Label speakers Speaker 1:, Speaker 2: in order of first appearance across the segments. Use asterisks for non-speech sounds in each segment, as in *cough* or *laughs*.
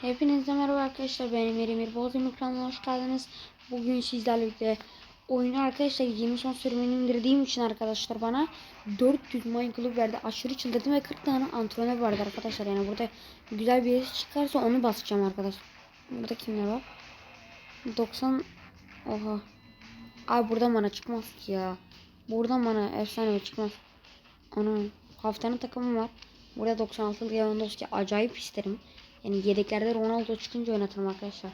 Speaker 1: Hepinize merhaba arkadaşlar. Ben Emir Emir Bozdemir kanalına hoş geldiniz. Bugün sizlerle birlikte oyunu arkadaşlar 20 son sürümünü indirdiğim için arkadaşlar bana 400 Minecraft verdi. Aşırı çıldırdım ve 40 tane antrenör vardı arkadaşlar. Yani burada güzel bir yeri çıkarsa onu basacağım arkadaşlar. Burada kimler var? 90 Oha. Ay burada bana çıkmaz ki ya. Buradan bana efsane çıkmaz. Onun haftanın takımı var. Burada 96 Lewandowski acayip isterim. Yani yedeklerde Ronaldo çıkınca oynatırım arkadaşlar.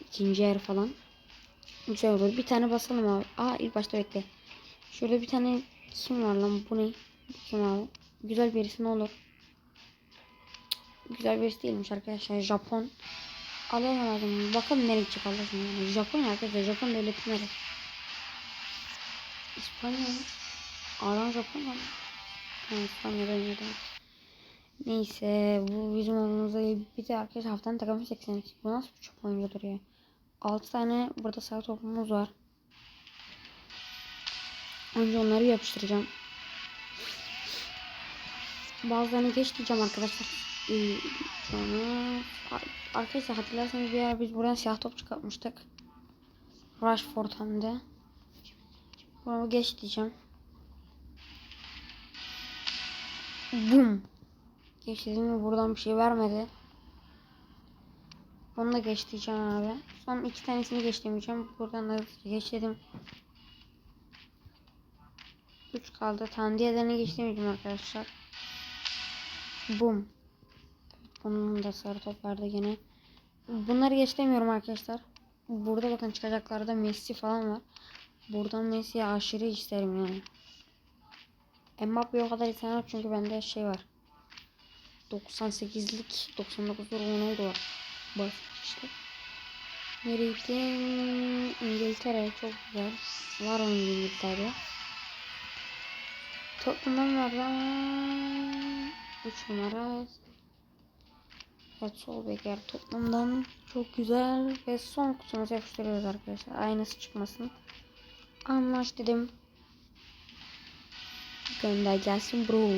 Speaker 1: İkinci yer falan. Güzel olur. Bir tane basalım abi. Aa ilk başta bekle. Şurada bir tane kim var lan? Bu ne? Kim abi? Güzel birisi ne olur? Güzel birisi değilmiş arkadaşlar. Japon. Alalım lazım. Bakalım nereye gidecek Allah'ım yani. Japon arkadaşlar. Japon devleti neresi? İspanya mı? Aran Japon mu? Ha, İspanya'da oynadı. Neyse bu bizim oyunumuzda bir de arkadaşlar haftanın takımı 82. Bu nasıl bir çöp oyuncudur ya. 6 tane burada sarı topumuz var. Önce onları yapıştıracağım. Bazılarını geç diyeceğim arkadaşlar. Ee, sonra arkadaşlar hatırlarsanız bir ara biz buradan siyah top çıkartmıştık. Rashford hem de. Bunu geç diyeceğim. Bum. Geçtim mi buradan bir şey vermedi. Onu da geç diyeceğim abi. Son iki tanesini geç demeyeceğim. Buradan da geç dedim. 3 kaldı. Tam diğerlerini geç demeyeceğim arkadaşlar. Bum. Bunun da sarı top verdi gene. Bunları geç demiyorum arkadaşlar. Burada bakın çıkacaklarda Messi falan var. Buradan Messi'ye aşırı isterim yani. Mbappe o kadar istemem çünkü bende şey var. 98'lik 99 Ronaldo var. Bak işte. Nereye gittim? İngiltere çok güzel. Var onun İngiltere. Tottenham var ama 3 numara. Evet sol beker Tottenham'dan çok güzel ve son kutumuzu yapıştırıyoruz arkadaşlar. Aynısı çıkmasın. Anlaş dedim. Gönder gelsin bro.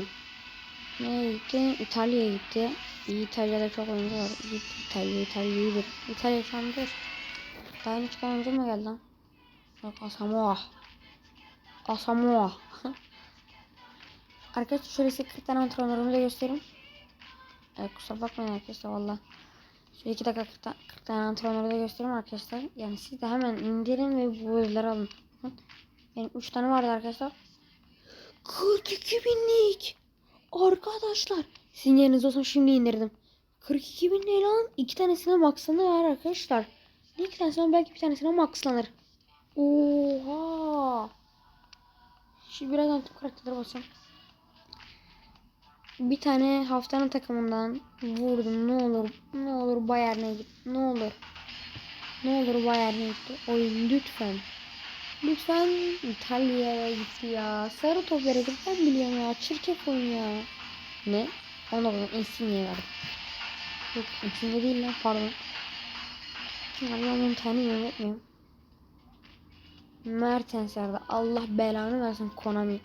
Speaker 1: Nereye gitti? İtalya'ya gitti. İyi İtalya'da çok oyuncu var. İyi İtalya, İtalya iyidir. İtalya şu an dur. Daha yeni çıkan oyuncu mu geldi lan? Yok Asamoah. Asamoah. *laughs* Arkadaşlar şöyle size 40 tane antrenörümü de göstereyim. Evet, kusura bakmayın arkadaşlar valla. Şöyle 2 dakika 40, ta 40 tane antrenörü de göstereyim arkadaşlar. Yani siz de hemen indirin ve bu ödülleri alın. Benim 3 tane vardı arkadaşlar. 42 binlik. Arkadaşlar sizin yeriniz olsun şimdi indirdim. 42 bin ne lan? İki tanesine maxlanır arkadaşlar. Ne iki tanesine belki bir tanesine maxlanır. Oha. Şimdi birazdan tüm karakterlere basacağım. Bir tane haftanın takımından vurdum. Ne olur ne olur Bayern'e git. Ne olur. Ne olur Bayern'e gitti. Oyun lütfen. Lütfen İtalya'ya gitti ya. Sarı top verelim ben biliyorum ya. Çirkef oyun ya. Ne? Ona bakın Insigne'ye verdim. Yok Insigne değil lan pardon. Allah ben tanıyorum etmiyorum. Mertens yerde. Allah belanı versin Konami.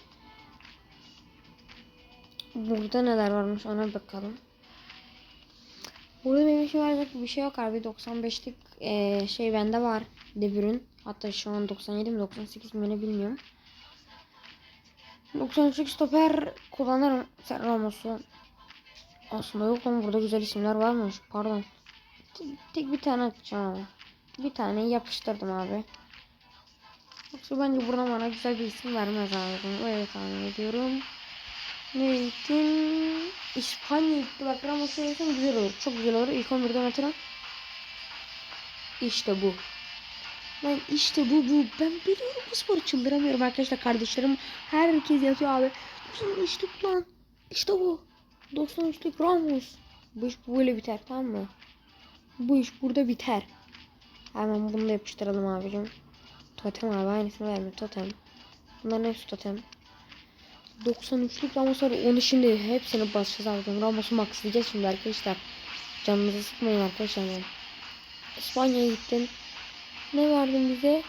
Speaker 1: Burada neler varmış ona bakalım. Burada benim için verecek bir şey yok abi. 95'lik e, şey bende var. Debürün. Hatta şu an 97 mi 98 mi ne bilmiyorum. 93 stoper kullanırım. Ramos'u. Aslında yok ama burada güzel isimler varmış. Pardon. Tek, tek bir tane atacağım abi. Bir tane yapıştırdım abi. Yoksa bence buradan bana güzel bir isim vermez abi. Öyle tahmin ediyorum. Ne gittin? İspanya gitti. Bak Ramos'u güzel olur. Çok güzel olur. İlk 11'de mesela. İşte bu. Lan işte bu bu. Ben biliyorum bu sporu çıldıramıyorum arkadaşlar. Kardeşlerim herkes yatıyor abi. 93'lük lan. İşte bu. 93'lük Ramos. Bu iş böyle biter tamam mı? Bu iş burada biter. Hemen bunu da yapıştıralım abicim. Totem abi aynısını verme totem. Bunların hepsi totem. 93'lük Ramos var. Onu şimdi hepsini basacağız abi. Ramos'u maxlayacağız şimdi arkadaşlar. Canınızı sıkmayın arkadaşlar. Yani. İspanya'ya gittin. Ne verdin bize?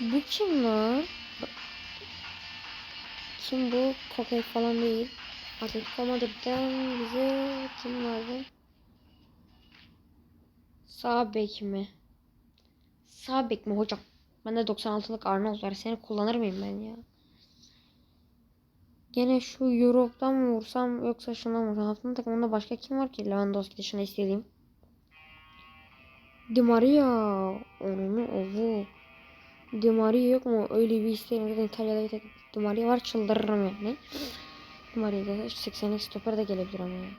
Speaker 1: Bu kim lan? Kim bu? Koke falan değil. Atletico Madrid'den bize kim verdi? Sağ bek mi? Sağ bek mi hocam? Bende 96'lık Arnold var. Seni kullanır mıyım ben ya? Gene şu Europe'dan mı vursam yoksa şundan mı vursam? Haftanın takımında başka kim var ki Lewandowski dışında istediğim? Di Maria. Onun ovu. Di Maria yok mu? Öyle bir isteğim. Zaten İtalya'da bir tek Di Maria var. Çıldırırım yani. Di Maria'da 80'lik stoper de gelebilir ama ya.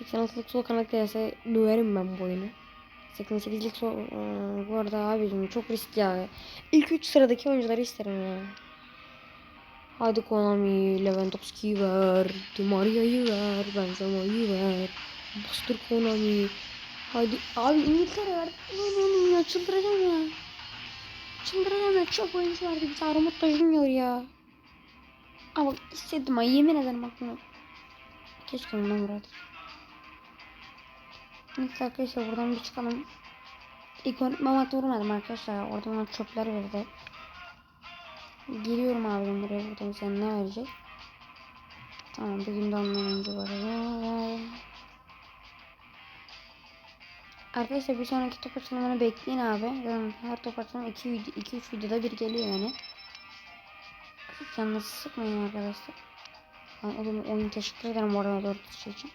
Speaker 1: 86'lık sol kanat gelse döverim ben bu oyunu. 88'lik sol... Aa, bu arada abicim çok riskli ya. İlk 3 sıradaki oyuncuları isterim ya. Hadi Konami, Lewandowski'yi ver, Di Maria'yı ver, Benzema'yı ver. Bastır Konami. Hadi abi İngiltere ver. Lan oğlum ya çıldıracağım ya. Çıldıracağım ya çok oyuncu vardı bir tane da Junior ya. Ama istedim ha yemin ederim aklıma. Keşke ondan vuraydık. Neyse arkadaşlar buradan bir çıkalım. İlk Mehmet vurmadım arkadaşlar. Orada bana çöpler verdi. Giriyorum abim buraya buradan sen ne verecek? Tamam bugün de ondan önce var. Arkadaşlar bir sonraki top açılımını bekleyin abi. Her top açılımı 2-3 videoda bir geliyor yani. Canınızı sıkmayın arkadaşlar. Ben oğlum oyun teşekkür ederim arada 4 kişi için.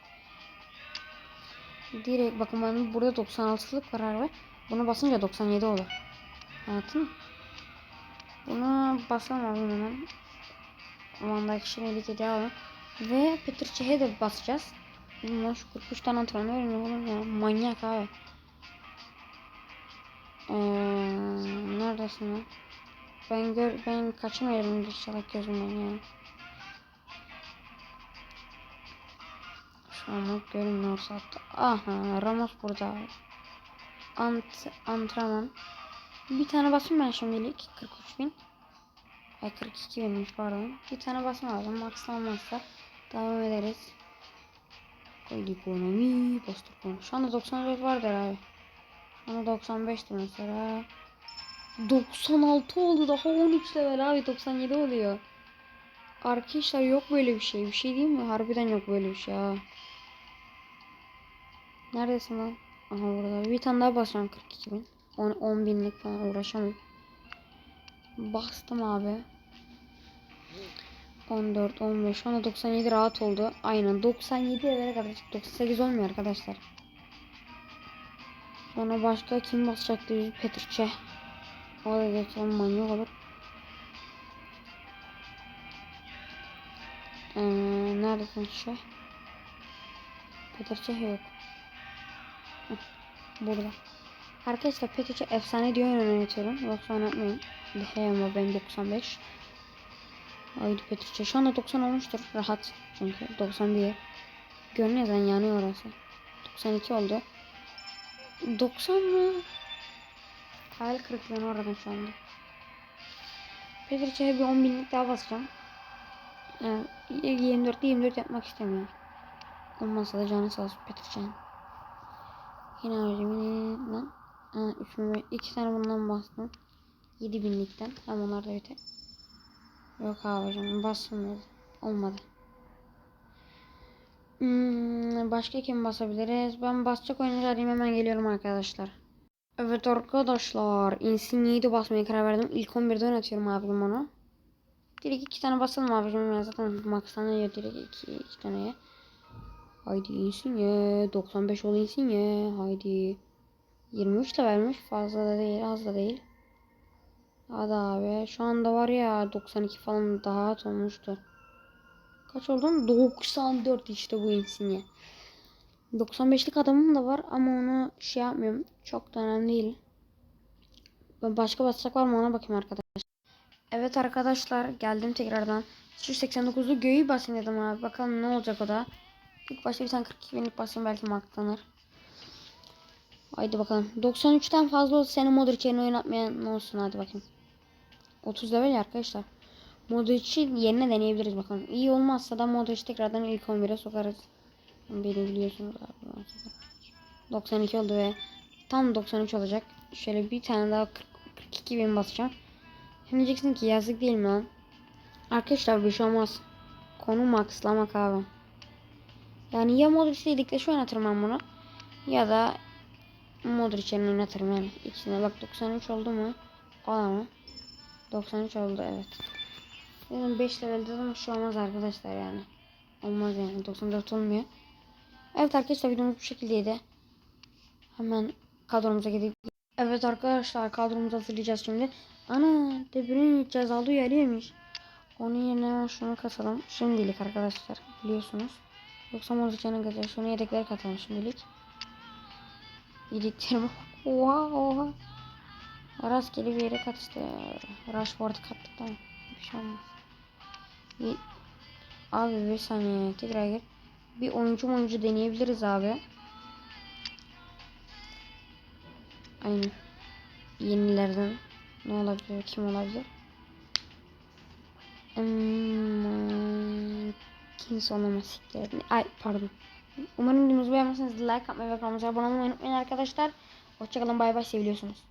Speaker 1: Direkt bakın benim burada 96'lık var abi. Bunu basınca 97 olur. Anladın mı? Buna basalım abi hemen. Vandaki şimdilik hediye alalım. Ve Peter Çeh'e de basacağız. Bundan şu 43 tane antrenör oğlum ya. Manyak abi. Ee, neredesin lan? Ben gör ben kaçamıyorum inşallah gözümden ya. Şu an görünmüyor hatta. Aha Ramos burada. Ant antrenman. Bir tane basayım ben şimdilik. 43 bin. Ay 42 binmiş pardon. Bir tane basma lazım. Max olmazsa devam ederiz. Koydu ekonomi. Bastır konu. Şu anda 94 vardır abi. Anda 95'ti mesela. 96 oldu daha 13 level abi 97 oluyor. Arkadaşlar yok böyle bir şey. Bir şey değil mi? Harbiden yok böyle bir şey ha. Neredesin lan? Aha burada. Bir tane daha basacağım 42 bin. 10, 10 binlik falan uğraşamam. Bastım abi. 14, 15, şu anda 97 rahat oldu. Aynen 97 evlere kadar 98 olmuyor arkadaşlar. Sonra başka kim basacaktı? Petr Çeh. O da geçen manyak olur. Ee, neredesin şey? Petr Çeh yok. Heh, burada. Arkadaşlar Petrçe efsane diye oynanıyorum. Yoksa oynatmayın. Dehe ama ben 95. Haydi Petrçe. Şu anda 90 olmuştur. Rahat. Çünkü 91. Görünüyor zaten yanıyor orası. 92 oldu. 90 mı? Hayal kırıklığına oradan şu anda. Petrçe'ye bir 10 binlik daha basacağım. Yani 24 24 yapmak istemiyorum. Olmazsa da canı sağ olsun Petrçe'nin. Yine harcımı lan. Ha, 3000 iki tane bundan bastım. 7000'likten. Hem onlar da öte. Yok abicim basılmadı. Olmadı. Hmm, başka kim basabiliriz? Ben basacak oyuncu arayayım hemen geliyorum arkadaşlar. Evet arkadaşlar. Insignia'yı de basmaya karar verdim. İlk 11'de oynatıyorum abim onu. Direkt iki tane basalım abicim. Ya zaten max'tan ya direkt iki, iki taneye. Haydi Insigne. 95 ol Insigne. Haydi. 23 de vermiş. Fazla da değil, az da değil. Hadi abi. Şu anda var ya 92 falan daha olmuştu. Kaç oldu? 94 işte bu Insigne. 95'lik adamım da var ama onu şey yapmıyorum. Çok da önemli değil. Ben başka basacak var mı ona bakayım arkadaşlar. Evet arkadaşlar geldim tekrardan. 189'lu göğü basayım dedim abi. Bakalım ne olacak o da. İlk başta bir tane 42 binlik basayım belki maktanır. Haydi bakalım. 93'ten fazla olsa seni Modric yerine oynatmayan ne olsun hadi bakayım. 30 level arkadaşlar. Modric'i yerine deneyebiliriz bakalım. İyi olmazsa da Modric tekrardan ilk 11'e sokarız. Beni biliyorsunuz abi. 92 oldu ve tam 93 olacak. Şöyle bir tane daha 40, 42 bin basacağım. Hem diyeceksin ki yazık değil mi lan? Arkadaşlar bir şey olmaz. Konu maxlamak abi. Yani ya Modric'le birlikte şu oynatırım ben bunu. Ya da Modric'in oynatırım yani. İkisine bak 93 oldu mu? Ola mı? 93 oldu evet. Dedim 5 levelde de bir şey olmaz arkadaşlar yani. Olmaz yani 94 olmuyor. Evet arkadaşlar videomuz bu şekildeydi. Hemen kadromuza gidelim. Evet arkadaşlar kadromuzu hazırlayacağız şimdi. Ana De Bruyne cezalı uyarıymış. Onun yerine şunu katalım. Şimdilik arkadaşlar biliyorsunuz. Yoksa Modric'e kadar şunu yedekleri katalım şimdilik. Yedeklerime. Oha oha. Rastgele bir yere kat işte. Rashford'u kattık tamam. Bir şey olmaz. Abi bir saniye tekrar gir. Bir oyuncu oyuncu deneyebiliriz abi. Aynen. Yenilerden ne olabilir? Kim olabilir? Hmm, kimse olamaz. Ay pardon. Umarım videomuzu beğenmişsiniz. Like atmayı ve kanalımıza abone olmayı unutmayın arkadaşlar. Hoşçakalın bay bay seviliyorsunuz.